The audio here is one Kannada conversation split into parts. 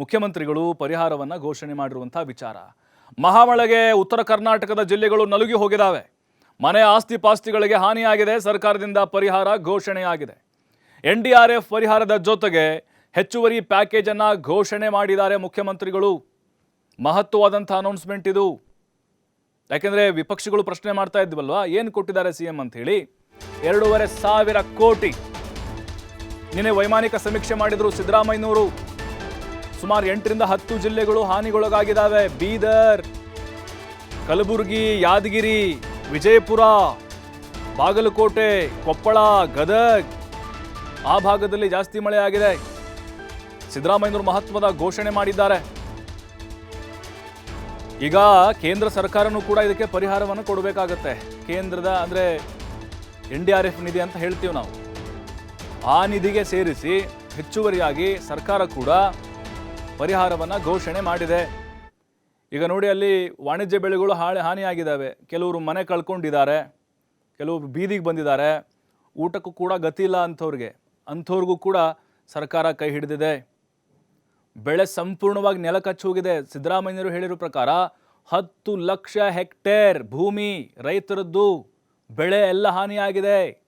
ಮುಖ್ಯಮಂತ್ರಿಗಳು ಪರಿಹಾರವನ್ನು ಘೋಷಣೆ ಮಾಡಿರುವಂಥ ವಿಚಾರ. ಮಹಾಮಳೆಗೆ ಉತ್ತರ ಕರ್ನಾಟಕದ ಜಿಲ್ಲೆಗಳು ನಲುಗಿ ಹೋಗಿದ್ದಾವೆ ಮನೆ ಆಸ್ತಿ ಪಾಸ್ತಿಗಳಿಗೆ ಹಾನಿಯಾಗಿದೆ, ಸರ್ಕಾರದಿಂದ ಪರಿಹಾರ ಘೋಷಣೆಯಾಗಿದೆ. ಎನ್ ಡಿ ಆರ್ ಎಫ್ ಪರಿಹಾರದ ಜೊತೆಗೆ ಹೆಚ್ಚುವರಿ ಪ್ಯಾಕೇಜನ್ನು ಘೋಷಣೆ ಮಾಡಿದ್ದಾರೆ ಮುಖ್ಯಮಂತ್ರಿಗಳು. ಮಹತ್ವವಾದಂಥ ಅನೌನ್ಸ್ಮೆಂಟ್ ಇದು. ಯಾಕೆಂದರೆ ವಿಪಕ್ಷಗಳು ಪ್ರಶ್ನೆ ಮಾಡ್ತಾ ಇದ್ವಲ್ವಾ, ಏನು ಕೊಟ್ಟಿದ್ದಾರೆ ಸಿ ಎಂ ಅಂಥೇಳಿ. ಎರಡೂವರೆ ಸಾವಿರ ಕೋಟಿ. ನಿನ್ನೆ ವೈಮಾನಿಕ ಸಮೀಕ್ಷೆ ಮಾಡಿದರು ಸಿದ್ದರಾಮಯ್ಯನವರು. ಸುಮಾರು ಎಂಟರಿಂದ ಹತ್ತು ಜಿಲ್ಲೆಗಳು ಹಾನಿಗೊಳಗಾಗಿದ್ದಾವೆ. ಬೀದರ್, ಕಲಬುರಗಿ, ಯಾದಗಿರಿ, ವಿಜಯಪುರ, ಬಾಗಲಕೋಟೆ, ಕೊಪ್ಪಳ, ಗದಗ್ ಆ ಭಾಗದಲ್ಲಿ ಜಾಸ್ತಿ ಮಳೆ ಆಗಿದೆ ಸಿದ್ದರಾಮಯ್ಯನವರು ಮಹತ್ವದ ಘೋಷಣೆ ಮಾಡಿದ್ದಾರೆ. ಈಗ ಕೇಂದ್ರ ಸರ್ಕಾರನೂ ಕೂಡ ಇದಕ್ಕೆ ಪರಿಹಾರವನ್ನು ಕೊಡಬೇಕಾಗತ್ತೆ. ಕೇಂದ್ರದ ಅಂದರೆ ಎನ್ ಡಿ ಆರ್ ಎಫ್ ನಿಧಿ ಅಂತ ಹೇಳ್ತೀವಿ ನಾವು. ಆ ನಿಧಿಗೆ ಸೇರಿಸಿ ಹೆಚ್ಚುವರಿಯಾಗಿ ಸರ್ಕಾರ ಕೂಡ ಪರಿಹಾರವನ್ನು ಘೋಷಣೆ ಮಾಡಿದೆ. ಈಗ ನೋಡಿ ಅಲ್ಲಿ ವಾಣಿಜ್ಯ ಬೆಳೆಗಳು ಹಾಳೆ ಹಾನಿಯಾಗಿದ್ದಾವೆ. ಕೆಲವರು ಮನೆ ಕಳ್ಕೊಂಡಿದ್ದಾರೆ. ಕೆಲವರು ಬೀದಿಗೆ ಬಂದಿದ್ದಾರೆ. ಊಟಕ್ಕೂ ಕೂಡ ಗತಿ ಇಲ್ಲ ಅಂಥವ್ರಿಗೆ. ಅಂಥವ್ರಿಗೂ ಕೂಡ ಸರ್ಕಾರ ಕೈ ಹಿಡಿದಿದೆ. ಬೆಳೆ ಸಂಪೂರ್ಣವಾಗಿ ನೆಲ ಹೋಗಿದೆ. ಸಿದ್ದರಾಮಯ್ಯರು ಹೇಳಿರೋ ಪ್ರಕಾರ ಹತ್ತು ಲಕ್ಷ ಹೆಕ್ಟೇರ್ ಭೂಮಿ, ರೈತರದ್ದು ಬೆಳೆ ಎಲ್ಲ ಹಾನಿಯಾಗಿದೆ.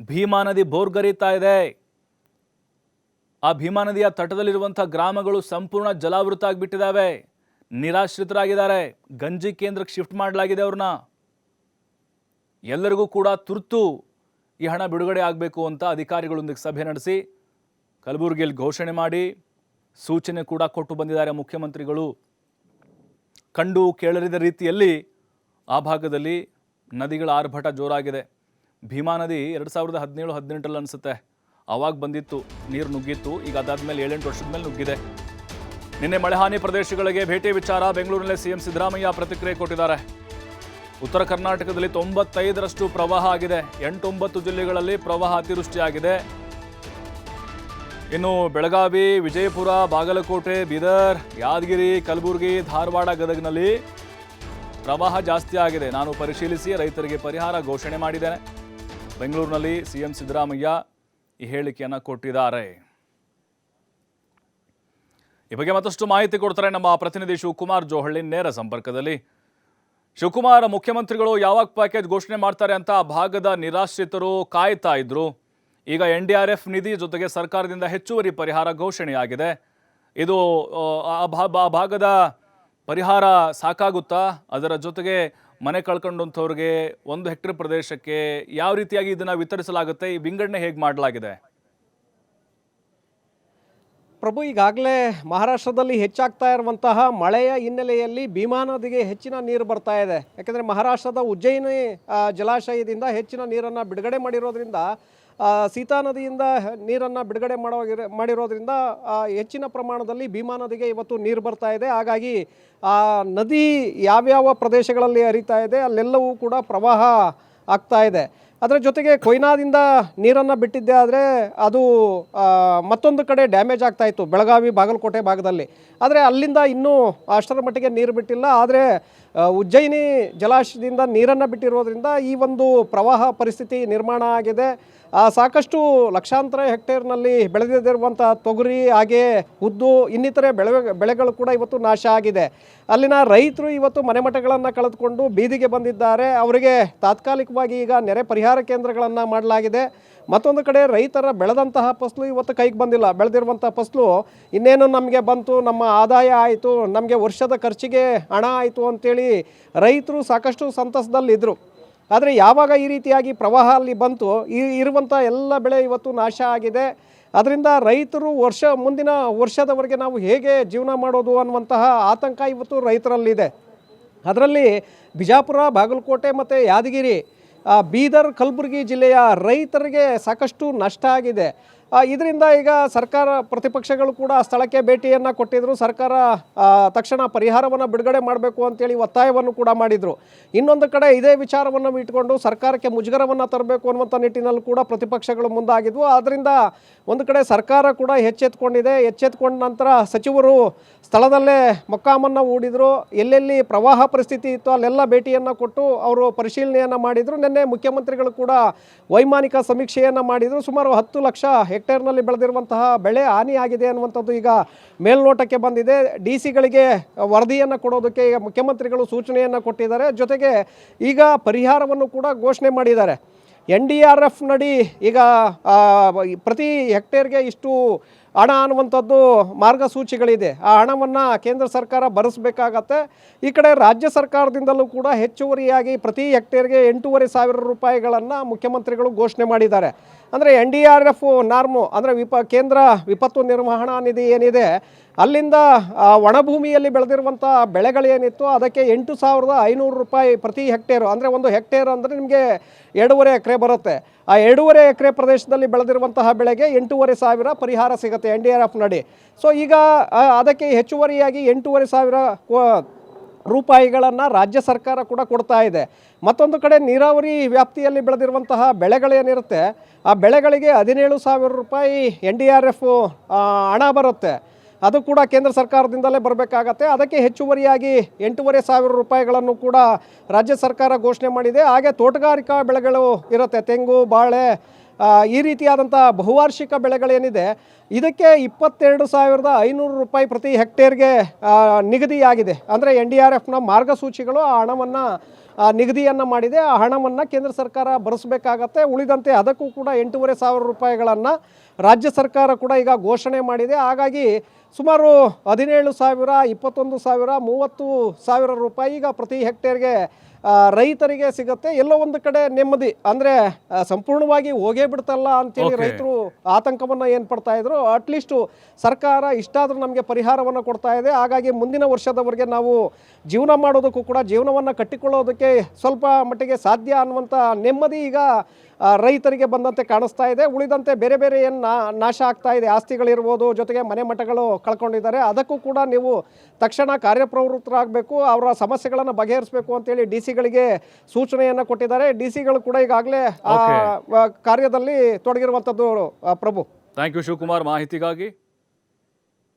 ಭೀಮಾ ನದಿ ಬೋರ್ಗರಿತಾ ಇದೆ. ಆ ಭೀಮಾ ನದಿಯ ತಟದಲ್ಲಿರುವಂಥ ಗ್ರಾಮಗಳು ಸಂಪೂರ್ಣ ಜಲಾವೃತ ಆಗಿಬಿಟ್ಟಿದ್ದಾವೆ. ನಿರಾಶ್ರಿತರಾಗಿದ್ದಾರೆ. ಗಂಜಿ ಕೇಂದ್ರಕ್ಕೆ ಶಿಫ್ಟ್ ಮಾಡಲಾಗಿದೆ ಅವ್ರನ್ನ. ಎಲ್ಲರಿಗೂ ಕೂಡ ತುರ್ತು ಈ ಹಣ ಬಿಡುಗಡೆ ಆಗಬೇಕು ಅಂತ ಅಧಿಕಾರಿಗಳೊಂದಿಗೆ ಸಭೆ ನಡೆಸಿ ಕಲಬುರಗಿಯಲ್ಲಿ ಘೋಷಣೆ ಮಾಡಿ ಸೂಚನೆ ಕೂಡ ಕೊಟ್ಟು ಬಂದಿದ್ದಾರೆ ಮುಖ್ಯಮಂತ್ರಿಗಳು. ಕಂಡು ಕೇಳರಿದ ರೀತಿಯಲ್ಲಿ ಆ ಭಾಗದಲ್ಲಿ ನದಿಗಳ ಆರ್ಭಟ ಜೋರಾಗಿದೆ. ಭೀಮಾ ನದಿ ಎರಡು ಸಾವಿರದ ಹದಿನೇಳು ಹದಿನೆಂಟರಲ್ಲಿ ಅನಿಸುತ್ತೆ. ಆವಾಗ ಬಂದಿತ್ತು, ನೀರು ನುಗ್ಗಿತ್ತು, ಈಗ ಅದಾದ್ಮೇಲೆ ಏಳೆಂಟು ವರ್ಷದ ಮೇಲೆ ನುಗ್ಗಿದೆ. ನಿನ್ನೆ ಮಳೆಹಾನಿ ಪ್ರದೇಶಗಳಿಗೆ ಭೇಟಿ ವಿಚಾರ ಬೆಂಗಳೂರಿನಲ್ಲಿ ಸಿಎಂ ಸಿದ್ದರಾಮಯ್ಯ ಪ್ರತಿಕ್ರಿಯೆ ಕೊಟ್ಟಿದ್ದಾರೆ. ಉತ್ತರ ಕರ್ನಾಟಕದಲ್ಲಿ ತೊಂಬತ್ತೈದರಷ್ಟು ಪ್ರವಾಹ ಆಗಿದೆ. ಎಂಟೊಂಬತ್ತು ಜಿಲ್ಲೆಗಳಲ್ಲಿ ಪ್ರವಾಹ ಅತಿವೃಷ್ಟಿಯಾಗಿದೆ. ಇನ್ನು ಬೆಳಗಾವಿ, ವಿಜಯಪುರ, ಬಾಗಲಕೋಟೆ, ಬೀದರ್, ಯಾದಗಿರಿ, ಕಲಬುರಗಿ, ಧಾರವಾಡ, ಗದಗ್ನಲ್ಲಿ ಪ್ರವಾಹ ಜಾಸ್ತಿ ಆಗಿದೆ. ನಾನು ಪರಿಶೀಲಿಸಿ ರೈತರಿಗೆ ಪರಿಹಾರ ಘೋಷಣೆ ಮಾಡಿದ್ದೇನೆ. ಬೆಂಗಳೂರಿನಲ್ಲಿ ಸಿಎಂ ಸಿದ್ದರಾಮಯ್ಯ ಈ ಹೇಳಿಕೆಯನ್ನು ಕೊಟ್ಟಿದ್ದಾರೆ. ಈ ಬಗ್ಗೆ ಮತ್ತಷ್ಟು ಮಾಹಿತಿ ಕೊಡ್ತಾರೆ ನಮ್ಮ ಪ್ರತಿನಿಧಿ ಶಿವಕುಮಾರ್ ಜೋಹಳ್ಳಿ ನೇರ ಸಂಪರ್ಕದಲ್ಲಿ. ಶಿವಕುಮಾರ್ ಮುಖ್ಯಮಂತ್ರಿಗಳು ಯಾವಾಗ ಪ್ಯಾಕೇಜ್ ಘೋಷಣೆ ಮಾಡ್ತಾರೆ ಅಂತ ಆ ಭಾಗದ ನಿರಾಶ್ರಿತರು ಕಾಯ್ತಾ ಇದ್ರು. ಈಗ ಎನ್ ಡಿ ಆರ್ ಎಫ್ ನಿಧಿ ಜೊತೆಗೆ ಸರ್ಕಾರದಿಂದ ಹೆಚ್ಚುವರಿ ಪರಿಹಾರ ಘೋಷಣೆಯಾಗಿದೆ. ಇದು ಆ, ಭಾಗದ ಪರಿಹಾರ ಸಾಕಾಗುತ್ತಾ? ಅದರ ಜೊತೆಗೆ ಮನೆ ಕಳ್ಕೊಂಡಂಥವ್ರಿಗೆ ಒಂದು ಹೆಕ್ಟರ್ ಪ್ರದೇಶಕ್ಕೆ ಯಾವ ರೀತಿಯಾಗಿ ಇದನ್ನು ವಿತರಿಸಲಾಗುತ್ತೆ? ಈ ವಿಂಗಡಣೆ ಹೇಗೆ ಮಾಡಲಾಗಿದೆ? ಪ್ರಭು, ಈಗಾಗಲೇ ಮಹಾರಾಷ್ಟ್ರದಲ್ಲಿ ಹೆಚ್ಚಾಗ್ತಾ ಇರುವಂತಹ ಮಳೆಯ ಹಿನ್ನೆಲೆಯಲ್ಲಿ ಭೀಮಾ ನದಿಗೆ ಹೆಚ್ಚಿನ ನೀರು ಬರ್ತಾ ಇದೆ. ಯಾಕೆಂದರೆ ಮಹಾರಾಷ್ಟ್ರದ ಉಜ್ಜಯಿನಿ ಜಲಾಶಯದಿಂದ ಹೆಚ್ಚಿನ ನೀರನ್ನು ಬಿಡುಗಡೆ ಮಾಡಿರೋದ್ರಿಂದ ಸೀತಾ ನದಿಯಿಂದ ನೀರನ್ನು ಬಿಡುಗಡೆ ಮಾಡೋ ಮಾಡಿರೋದ್ರಿಂದ ಹೆಚ್ಚಿನ ಪ್ರಮಾಣದಲ್ಲಿ ಭೀಮಾ ನದಿಗೆ ಇವತ್ತು ನೀರು ಬರ್ತಾ ಇದೆ. ಹಾಗಾಗಿ, ಆ, ನದಿ ಯಾವ್ಯಾವ ಪ್ರದೇಶಗಳಲ್ಲಿ ಹರಿತಾ ಇದೆ, ಅಲ್ಲೆಲ್ಲವೂ ಕೂಡ ಪ್ರವಾಹ ಆಗ್ತಾ ಇದೆ. ಅದರ ಜೊತೆಗೆ ಕೊಯ್ನಾದಿಂದ ನೀರನ್ನು ಬಿಟ್ಟಿದ್ದೆ ಆದರೆ ಅದು ಮತ್ತೊಂದು ಕಡೆ ಡ್ಯಾಮೇಜ್ ಆಗ್ತಾ ಇತ್ತು, ಬೆಳಗಾವಿ, ಬಾಗಲಕೋಟೆ ಭಾಗದಲ್ಲಿ. ಆದರೆ ಅಲ್ಲಿಂದ ಇನ್ನೂ ಅಷ್ಟರ ಮಟ್ಟಿಗೆ ನೀರು ಬಿಟ್ಟಿಲ್ಲ. ಆದರೆ ಉಜ್ಜಯಿನಿ ಜಲಾಶಯದಿಂದ ನೀರನ್ನು ಬಿಟ್ಟಿರೋದ್ರಿಂದ ಈ ಒಂದು ಪ್ರವಾಹ ಪರಿಸ್ಥಿತಿ ನಿರ್ಮಾಣ ಆಗಿದೆ. ಸಾಕಷ್ಟು ಲಕ್ಷಾಂತರ ಹೆಕ್ಟೇರ್ನಲ್ಲಿ ಬೆಳೆದಿರುವಂಥ ತೊಗರಿ, ಹಾಗೆ ಉದ್ದು ಇನ್ನಿತರೆ ಬೆಳೆ, ಬೆಳೆಗಳು ಕೂಡ ಇವತ್ತು ನಾಶ ಆಗಿದೆ. ಅಲ್ಲಿನ ರೈತರು ಇವತ್ತು ಮನೆಮಠಗಳನ್ನು ಕಳೆದುಕೊಂಡು ಬೀದಿಗೆ ಬಂದಿದ್ದಾರೆ. ಅವರಿಗೆ ತಾತ್ಕಾಲಿಕವಾಗಿ ಈಗ ನೆರೆ ಪರಿಹಾರ ಕೇಂದ್ರಗಳನ್ನು ಮಾಡಲಾಗಿದೆ. ಮತ್ತೊಂದು ಕಡೆ ರೈತರ ಬೆಳೆದಂತಹ ಫಸಲು ಇವತ್ತು ಕೈಗೆ ಬಂದಿಲ್ಲ. ಬೆಳೆದಿರುವಂಥ ಫಸಲು ಇನ್ನೇನು ನಮಗೆ ಬಂತು, ನಮ್ಮ ಆದಾಯ ಆಯಿತು, ನಮಗೆ ವರ್ಷದ ಖರ್ಚಿಗೆ ಹಣ ಆಯಿತು ಅಂತೇಳಿ ರೈತರು ಸಾಕಷ್ಟು ಸಂತಸದಲ್ಲಿದ್ದರು ಆದರೆ ಯಾವಾಗ ಈ ರೀತಿಯಾಗಿ ಪ್ರವಾಹ ಅಲ್ಲಿ ಬಂತು, ಈ ಇರುವಂಥ ಎಲ್ಲ ಬೆಳೆ ಇವತ್ತು ನಾಶ ಆಗಿದೆ. ಅದರಿಂದ ರೈತರು ವರ್ಷ, ಮುಂದಿನ ವರ್ಷದವರೆಗೆ ನಾವು ಹೇಗೆ ಜೀವನ ಮಾಡೋದು ಅನ್ನುವಂತಹ ಆತಂಕ ಇವತ್ತು ರೈತರಲ್ಲಿದೆ. ಅದರಲ್ಲಿ ಬಿಜಾಪುರ, ಬಾಗಲಕೋಟೆ ಮತ್ತು ಯಾದಗಿರಿ ಬೀದರ್, ಕಲಬುರಗಿ ಜಿಲ್ಲೆಯ ರೈತರಿಗೆ ಸಾಕಷ್ಟು ನಷ್ಟ ಆಗಿದೆ. ಇದರಿಂದ ಈಗ ಸರ್ಕಾರ ಪ್ರತಿಪಕ್ಷಗಳು ಕೂಡ ಸ್ಥಳಕ್ಕೆ ಭೇಟಿಯನ್ನು ಕೊಟ್ಟಿದ್ರು. ಸರ್ಕಾರ ತಕ್ಷಣ ಪರಿಹಾರವನ್ನು ಬಿಡುಗಡೆ ಮಾಡಬೇಕು ಅಂತೇಳಿ ಒತ್ತಾಯವನ್ನು ಕೂಡ ಮಾಡಿದರು. ಇನ್ನೊಂದು ಕಡೆ ಇದೇ ವಿಚಾರವನ್ನು ಇಟ್ಕೊಂಡು ಸರ್ಕಾರಕ್ಕೆ ಮುಜುಗರವನ್ನು ತರಬೇಕು ಅನ್ನುವಂಥ ನಿಟ್ಟಿನಲ್ಲೂ ಕೂಡ ಪ್ರತಿಪಕ್ಷಗಳು ಮುಂದಾಗಿದ್ವು. ಆದ್ದರಿಂದ ಒಂದು ಕಡೆ ಸರ್ಕಾರ ಕೂಡ ಎಚ್ಚೆತ್ಕೊಂಡಿದೆ. ಎಚ್ಚೆತ್ಕೊಂಡ ನಂತರ ಸಚಿವರು ಸ್ಥಳದಲ್ಲೇ ಮೊಕ್ಕಾಮನ್ನು ಹೂಡಿದರು. ಎಲ್ಲೆಲ್ಲಿ ಪ್ರವಾಹ ಪರಿಸ್ಥಿತಿ ಇತ್ತು ಅಲ್ಲೆಲ್ಲ ಭೇಟಿಯನ್ನು ಕೊಟ್ಟು ಅವರು ಪರಿಶೀಲನೆಯನ್ನು ಮಾಡಿದರು. ನಿನ್ನೆ ಮುಖ್ಯಮಂತ್ರಿಗಳು ಕೂಡ ವೈಮಾನಿಕ ಸಮೀಕ್ಷೆಯನ್ನು ಮಾಡಿದರು. ಸುಮಾರು ಹತ್ತು ಲಕ್ಷ ಹೆಕ್ಟೇರ್ನಲ್ಲಿ ಬೆಳೆದಿರುವಂತಹ ಬೆಳೆ ಹಾನಿಯಾಗಿದೆ ಅನ್ನುವಂಥದ್ದು ಈಗ ಮೇಲ್ನೋಟಕ್ಕೆ ಬಂದಿದೆ. ಡಿ ಸಿಗಳಿಗೆ ವರದಿಯನ್ನು ಕೊಡೋದಕ್ಕೆ ಈಗ ಮುಖ್ಯಮಂತ್ರಿಗಳು ಸೂಚನೆಯನ್ನು ಕೊಟ್ಟಿದ್ದಾರೆ. ಜೊತೆಗೆ ಈಗ ಪರಿಹಾರವನ್ನು ಕೂಡ ಘೋಷಣೆ ಮಾಡಿದ್ದಾರೆ. ಎನ್ ಡಿ ಆರ್ ಎಫ್ ನಡಿ ಈಗ ಪ್ರತಿ ಹೆಕ್ಟೇರ್ಗೆ ಇಷ್ಟು ಹಣ ಅನ್ನುವಂಥದ್ದು ಮಾರ್ಗಸೂಚಿಗಳಿದೆ. ಆ ಹಣವನ್ನು ಕೇಂದ್ರ ಸರ್ಕಾರ ಭರಿಸಬೇಕಾಗತ್ತೆ. ಈ ಕಡೆ ರಾಜ್ಯ ಸರ್ಕಾರದಿಂದಲೂ ಕೂಡ ಹೆಚ್ಚುವರಿಯಾಗಿ ಪ್ರತಿ ಹೆಕ್ಟೇರ್ಗೆ ಎಂಟೂವರೆ ಸಾವಿರ ರೂಪಾಯಿಗಳನ್ನು ಮುಖ್ಯಮಂತ್ರಿಗಳು ಘೋಷಣೆ ಮಾಡಿದ್ದಾರೆ. ಅಂದರೆ N D R F, norm, ಅಂದರೆ ವಿಪ, ಕೇಂದ್ರ ವಿಪತ್ತು ನಿರ್ವಹಣಾ ನಿಧಿ ಏನಿದೆ, ಅಲ್ಲಿಂದ ಒಣಭೂಮಿಯಲ್ಲಿ ಬೆಳೆದಿರುವಂಥ ಬೆಳೆಗಳೇನಿತ್ತು ಅದಕ್ಕೆ ಎಂಟು ಸಾವಿರದ ಐನೂರು ರೂಪಾಯಿ ಪ್ರತಿ ಹೆಕ್ಟೇರು, ಅಂದರೆ ಒಂದು ಹೆಕ್ಟೇರ್ ಅಂದರೆ ನಿಮಗೆ ಎರಡೂವರೆ ಎಕರೆ ಬರುತ್ತೆ. ಆ ಎರಡೂವರೆ ಎಕರೆ ಪ್ರದೇಶದಲ್ಲಿ ಬೆಳೆದಿರುವಂತಹ ಬೆಳೆಗೆ ಎಂಟೂವರೆ ಸಾವಿರ ಪರಿಹಾರ ಸಿಗುತ್ತೆ. ಎನ್ ಡಿ ಆರ್ ಎಫ್ ನಡಿ. ಸೊ ಈಗ ಅದಕ್ಕೆ ಹೆಚ್ಚುವರಿಯಾಗಿ ಎಂಟೂವರೆ ಸಾವಿರ ರೂಪಾಯಿಗಳನ್ನು ರಾಜ್ಯ ಸರ್ಕಾರ ಕೂಡ ಕೊಡ್ತಾ ಇದೆ. ಮತ್ತೊಂದು ಕಡೆ ನೀರಾವರಿ ವ್ಯಾಪ್ತಿಯಲ್ಲಿ ಬೆಳೆದಿರುವಂತಹ ಬೆಳೆಗಳೇನಿರುತ್ತೆ ಆ ಬೆಳೆಗಳಿಗೆ ಹದಿನೇಳು ಸಾವಿರ ರೂಪಾಯಿ ಎನ್ ಡಿ ಆರ್ ಎಫ್ ಹಣ ಬರುತ್ತೆ. ಅದು ಕೂಡ ಕೇಂದ್ರ ಸರ್ಕಾರದಿಂದಲೇ ಬರಬೇಕಾಗತ್ತೆ. ಅದಕ್ಕೆ ಹೆಚ್ಚುವರಿಯಾಗಿ ಎಂಟೂವರೆ ಸಾವಿರ ರೂಪಾಯಿಗಳನ್ನು ಕೂಡ ರಾಜ್ಯ ಸರ್ಕಾರ ಘೋಷಣೆ ಮಾಡಿದೆ. ಹಾಗೆ ತೋಟಗಾರಿಕಾ ಬೆಳೆಗಳು ಇರುತ್ತೆ. ತೆಂಗು, ಬಾಳೆ ಈ ರೀತಿಯಾದಂಥ ಬಹುವಾರ್ಷಿಕ ಬೆಳೆಗಳೇನಿದೆ, ಇದಕ್ಕೆ ಇಪ್ಪತ್ತೆರಡು ಸಾವಿರದ ಐನೂರು ರೂಪಾಯಿ ಪ್ರತಿ ಹೆಕ್ಟೇರ್ಗೆ ನಿಗದಿಯಾಗಿದೆ. ಅಂದರೆ ಎನ್ ಡಿ ಆರ್ ಎಫ್ನ ಮಾರ್ಗಸೂಚಿಗಳು ಆ ಹಣವನ್ನು ನಿಗದಿಯನ್ನು ಮಾಡಿದೆ. ಆ ಹಣವನ್ನು ಕೇಂದ್ರ ಸರ್ಕಾರ ಭರಿಸಬೇಕಾಗತ್ತೆ ಉಳಿದಂತೆ ಅದಕ್ಕೂ ಕೂಡ ಎಂಟೂವರೆ ಸಾವಿರ ರೂಪಾಯಿಗಳನ್ನು ರಾಜ್ಯ ಸರ್ಕಾರ ಕೂಡ ಈಗ ಘೋಷಣೆ ಮಾಡಿದೆ. ಹಾಗಾಗಿ ಸುಮಾರು ಹದಿನೇಳು ಸಾವಿರ ಇಪ್ಪತ್ತೊಂದು ಸಾವಿರ ಮೂವತ್ತು ಸಾವಿರ ರೂಪಾಯಿ ಈಗ ಪ್ರತಿ ಹೆಕ್ಟೇರ್ಗೆ ರೈತರಿಗೆ ಸಿಗುತ್ತೆ. ಎಲ್ಲೋ ಒಂದು ಕಡೆ ನೆಮ್ಮದಿ. ಅಂದರೆ ಸಂಪೂರ್ಣವಾಗಿ ಹೋಗೇ ಬಿಡ್ತಲ್ಲ ಅಂತೇಳಿ. ರೈತರು ಆತಂಕವನ್ನು ಏನು ಪಡ್ತಾ ಇದ್ರು. ಅಟ್ಲೀಸ್ಟು ಸರ್ಕಾರ ಇಷ್ಟಾದರೂ ನಮಗೆ ಪರಿಹಾರವನ್ನು ಕೊಡ್ತಾ ಇದೆ. ಹಾಗಾಗಿ ಮುಂದಿನ ವರ್ಷದವರೆಗೆ ನಾವು ಜೀವನ ಮಾಡೋದಕ್ಕೂ ಕೂಡ ಜೀವನವನ್ನು ಕಟ್ಟಿಕೊಳ್ಳೋದಕ್ಕೆ ಸ್ವಲ್ಪ ಮಟ್ಟಿಗೆ ಸಾಧ್ಯ ಅನ್ನುವಂಥ ನೆಮ್ಮದಿ ಈಗ ರೈತರಿಗೆ ಬಂದಂತೆ ಕಾಣಿಸ್ತಾ ಇದೆ. ಉಳಿದಂತೆ ಬೇರೆ ಬೇರೆ ಏನು ನಾಶ ಆಗ್ತಾ ಇದೆ. ಆಸ್ತಿಗಳಿರ್ಬೋದು ಜೊತೆಗೆ ಮನೆ ಮಠಗಳು ಕಳ್ಕೊಂಡಿದ್ದಾರೆ. ಅದಕ್ಕೂ ಕೂಡ ನೀವು ತಕ್ಷಣ ಕಾರ್ಯಪ್ರವೃತ್ತರಾಗಬೇಕು ಅವರ ಸಮಸ್ಯೆಗಳನ್ನು ಬಗೆಹರಿಸಬೇಕು ಅಂತೇಳಿ ಡಿ ಸಿಗಳಿಗೆ ಸೂಚನೆಯನ್ನು ಕೊಟ್ಟಿದ್ದಾರೆ. ಡಿ ಸಿಗಳು ಕೂಡ ಈಗಾಗಲೇ ಆ ಕಾರ್ಯದಲ್ಲಿ ತೊಡಗಿರುವಂಥದ್ದು ಪ್ರಭು. Thank you Shivakumar. ಮಾಹಿತಿಗಾಗಿ